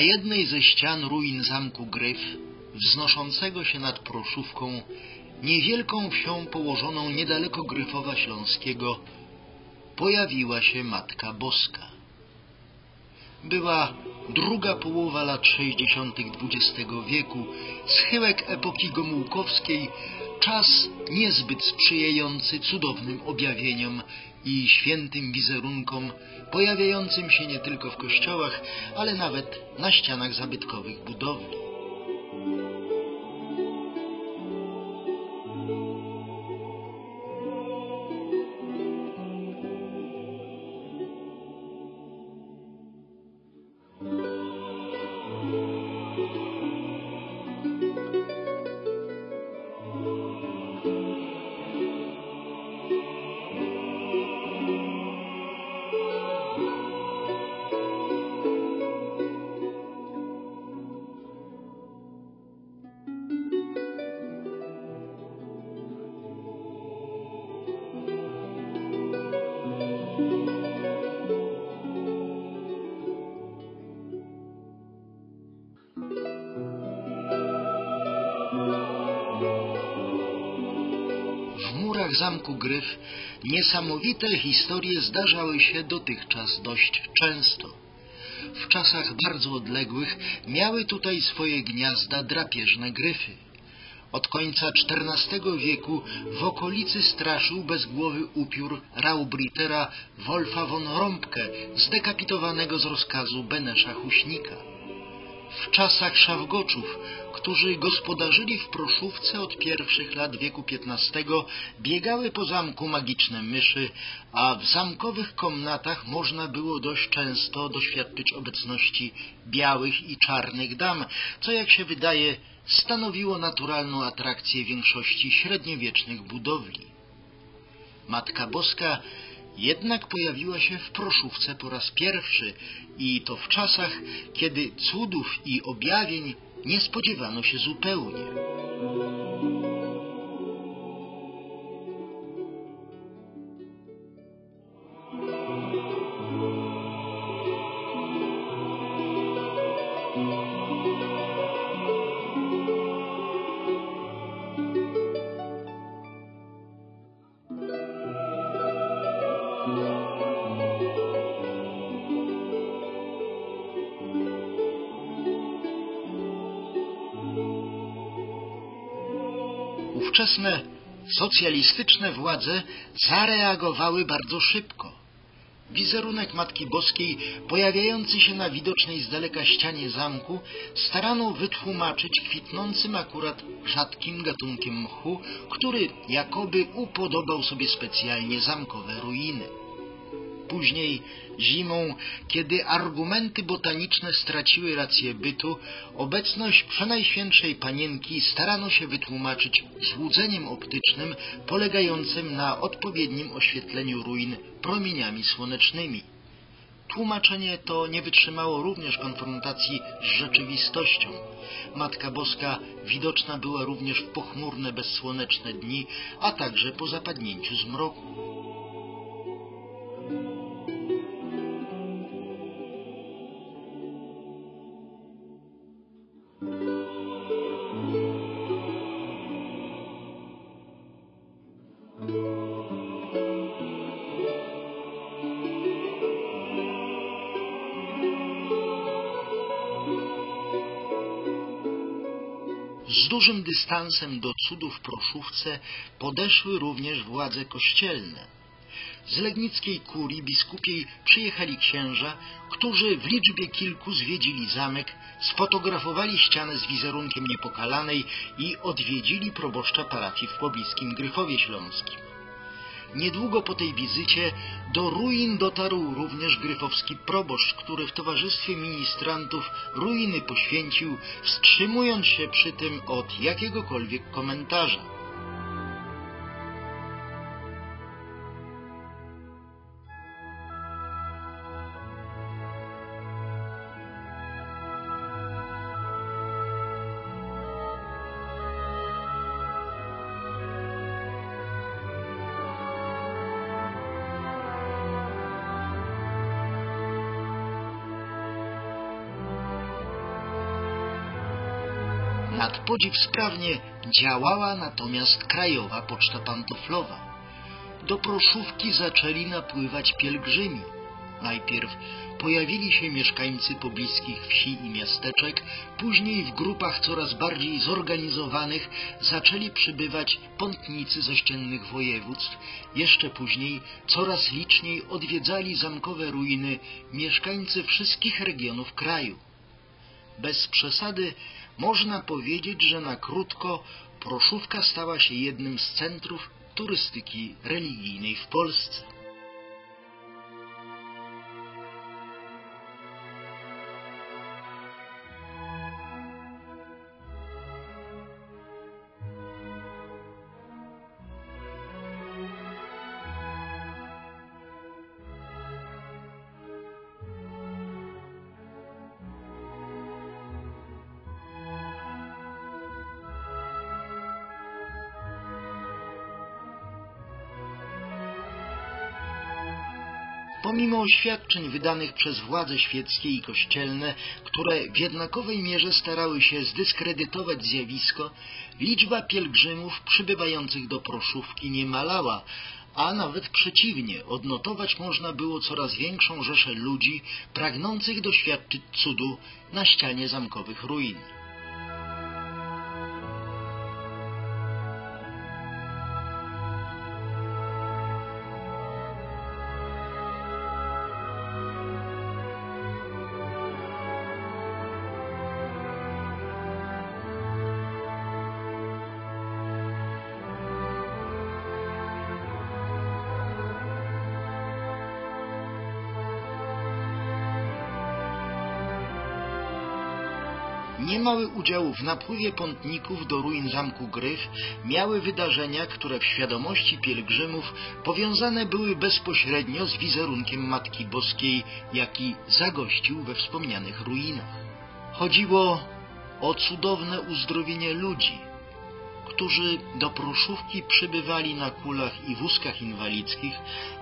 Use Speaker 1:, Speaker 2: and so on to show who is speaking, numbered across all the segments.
Speaker 1: Na jednej ze ścian ruin zamku Gryf, wznoszącego się nad Proszówką, niewielką wsią położoną niedaleko Gryfowa Śląskiego, pojawiła się Matka Boska. Była druga połowa lat 60. XX wieku, schyłek epoki gomułkowskiej, czas niezbyt sprzyjający cudownym objawieniom i świętym wizerunkom, pojawiającym się nie tylko w kościołach, ale nawet na ścianach zabytkowych budowli. W murach zamku Gryf niesamowite historie zdarzały się dotychczas dość często. W czasach bardzo odległych miały tutaj swoje gniazda drapieżne gryfy. Od końca XIV wieku w okolicy straszył bezgłowy upiór Raubritera Wolfa von Rąbke, zdekapitowanego z rozkazu Benesza Huśnika. W czasach Szawgoczów, którzy gospodarzyli w Proszówce od pierwszych lat wieku XV, biegały po zamku magiczne myszy, a w zamkowych komnatach można było dość często doświadczyć obecności białych i czarnych dam, co jak się wydaje stanowiło naturalną atrakcję większości średniowiecznych budowli. Matka Boska jednak pojawiła się w Proszówce po raz pierwszy i to w czasach, kiedy cudów i objawień nie spodziewano się zupełnie. Ówczesne socjalistyczne władze zareagowały bardzo szybko. Wizerunek Matki Boskiej, pojawiający się na widocznej z daleka ścianie zamku, starano wytłumaczyć kwitnącym akurat rzadkim gatunkiem mchu, który jakoby upodobał sobie specjalnie zamkowe ruiny. Później, zimą, kiedy argumenty botaniczne straciły rację bytu, obecność Przenajświętszej Panienki starano się wytłumaczyć złudzeniem optycznym polegającym na odpowiednim oświetleniu ruin promieniami słonecznymi. Tłumaczenie to nie wytrzymało również konfrontacji z rzeczywistością. Matka Boska widoczna była również w pochmurne, bezsłoneczne dni, a także po zapadnięciu zmroku. Dużym dystansem do cudów w Proszówce podeszły również władze kościelne. Z legnickiej kurii biskupiej przyjechali księża, którzy w liczbie kilku zwiedzili zamek, sfotografowali ścianę z wizerunkiem niepokalanej i odwiedzili proboszcza parafii w pobliskim Gryfowie Śląskim. Niedługo po tej wizycie do ruin dotarł również gryfowski proboszcz, który w towarzystwie ministrantów ruiny poświęcił, wstrzymując się przy tym od jakiegokolwiek komentarza. Nad podziw sprawnie działała natomiast krajowa poczta pantoflowa. Do proszówki zaczęli napływać pielgrzymi. Najpierw pojawili się mieszkańcy pobliskich wsi i miasteczek, później w grupach coraz bardziej zorganizowanych zaczęli przybywać pątnicy z ościennych województw, jeszcze później coraz liczniej odwiedzali zamkowe ruiny mieszkańcy wszystkich regionów kraju. Bez przesady można powiedzieć, że na krótko Proszówka stała się jednym z centrów turystyki religijnej w Polsce. Pomimo oświadczeń wydanych przez władze świeckie i kościelne, które w jednakowej mierze starały się zdyskredytować zjawisko, liczba pielgrzymów przybywających do Proszówki nie malała, a nawet przeciwnie, odnotować można było coraz większą rzeszę ludzi pragnących doświadczyć cudu na ścianie zamkowych ruin. Niemały udział w napływie pątników do ruin zamku Grych miały wydarzenia, które w świadomości pielgrzymów powiązane były bezpośrednio z wizerunkiem Matki Boskiej, jaki zagościł we wspomnianych ruinach. Chodziło o cudowne uzdrowienie ludzi, którzy do Pruszówki przybywali na kulach i wózkach inwalidzkich,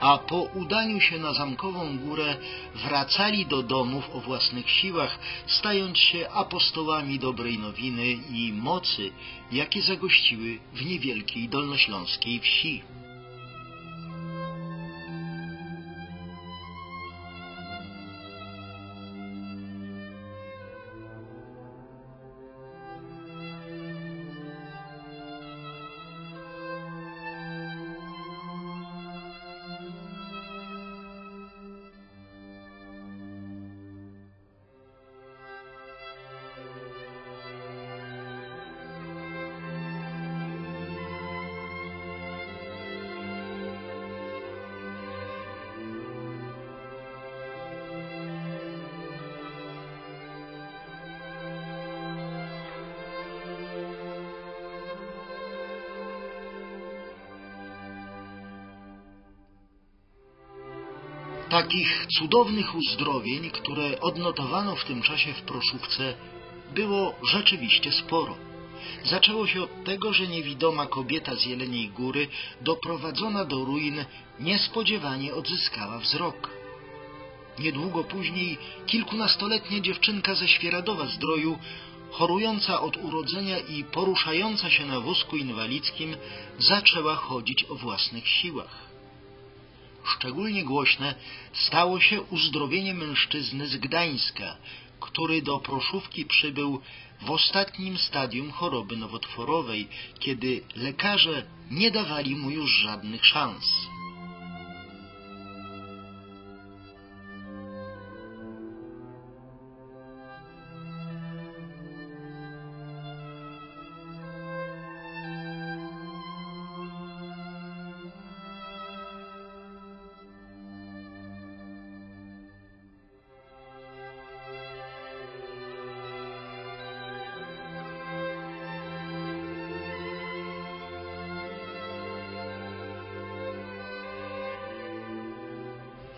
Speaker 1: a po udaniu się na Zamkową Górę wracali do domów o własnych siłach, stając się apostołami dobrej nowiny i mocy, jakie zagościły w niewielkiej dolnośląskiej wsi. Takich cudownych uzdrowień, które odnotowano w tym czasie w Proszówce, było rzeczywiście sporo. Zaczęło się od tego, że niewidoma kobieta z Jeleniej Góry, doprowadzona do ruin, niespodziewanie odzyskała wzrok. Niedługo później kilkunastoletnia dziewczynka ze Świeradowa Zdroju, chorująca od urodzenia i poruszająca się na wózku inwalidzkim, zaczęła chodzić o własnych siłach. Szczególnie głośne stało się uzdrowienie mężczyzny z Gdańska, który do Proszówki przybył w ostatnim stadium choroby nowotworowej, kiedy lekarze nie dawali mu już żadnych szans.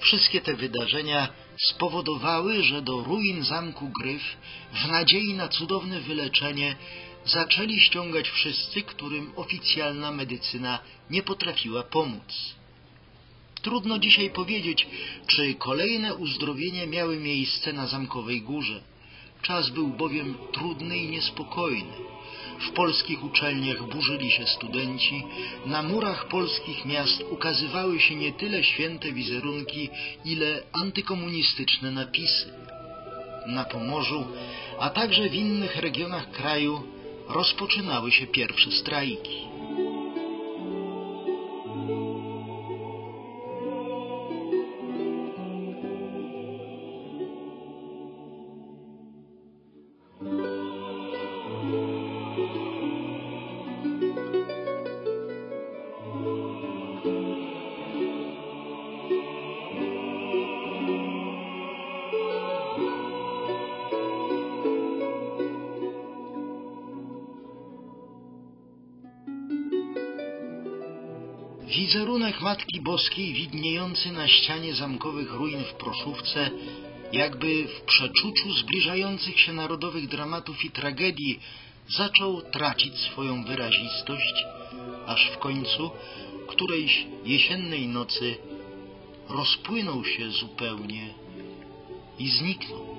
Speaker 1: Wszystkie te wydarzenia spowodowały, że do ruin zamku Gryf w nadziei na cudowne wyleczenie zaczęli ściągać wszyscy, którym oficjalna medycyna nie potrafiła pomóc. Trudno dzisiaj powiedzieć, czy kolejne uzdrowienia miały miejsce na Zamkowej Górze. Czas był bowiem trudny i niespokojny. W polskich uczelniach burzyli się studenci, na murach polskich miast ukazywały się nie tyle święte wizerunki, ile antykomunistyczne napisy. Na Pomorzu, a także w innych regionach kraju rozpoczynały się pierwsze strajki. Wizerunek Matki Boskiej widniejący na ścianie zamkowych ruin w Proszówce, jakby w przeczuciu zbliżających się narodowych dramatów i tragedii, zaczął tracić swoją wyrazistość, aż w końcu którejś jesiennej nocy rozpłynął się zupełnie i zniknął.